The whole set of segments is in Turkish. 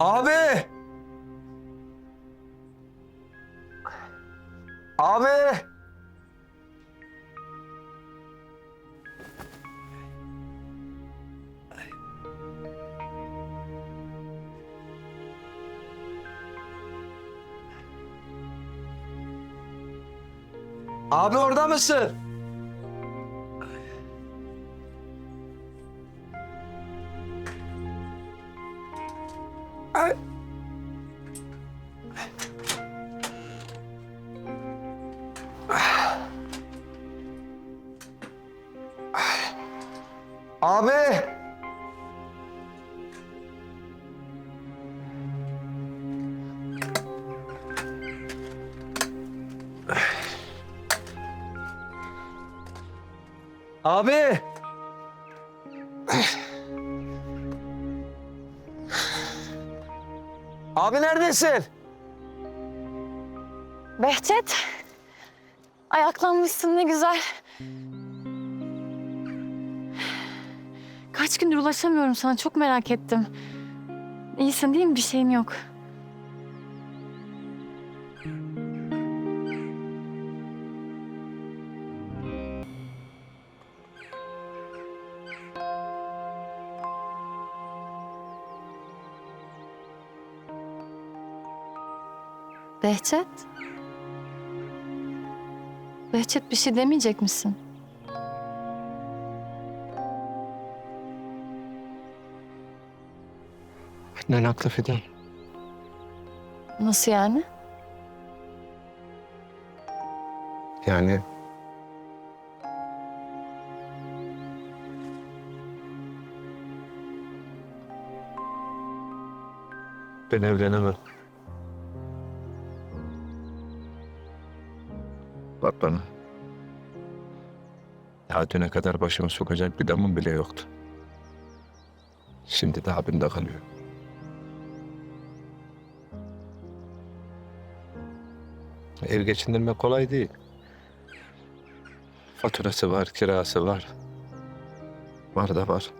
Abi! Abi! Abi orada mısın? Ay. Abi! Abi! Abi neredesin? Behçet. Ayaklanmışsın ne güzel. Kaç gündür ulaşamıyorum sana çok merak ettim. İyisin değil mi? Bir şeyin yok. Behçet? Behçet bir şey demeyecek misin? Annen haklı Fidan. Nasıl yani? Yani... Ben evlenemem. Bak. Daha düne kadar başımı sokacak bir damım bile yoktu. Şimdi de abimde kalıyor. Ev geçindirmek kolay değil. Faturası var, kirası var. Var da var.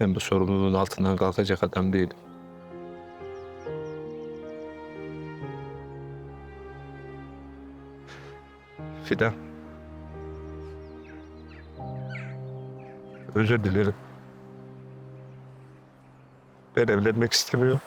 Ben bu sorumluluğun altından kalkacak adam değilim. Fidan. Özür dilerim. Ben evlenmek istemiyorum.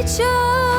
each other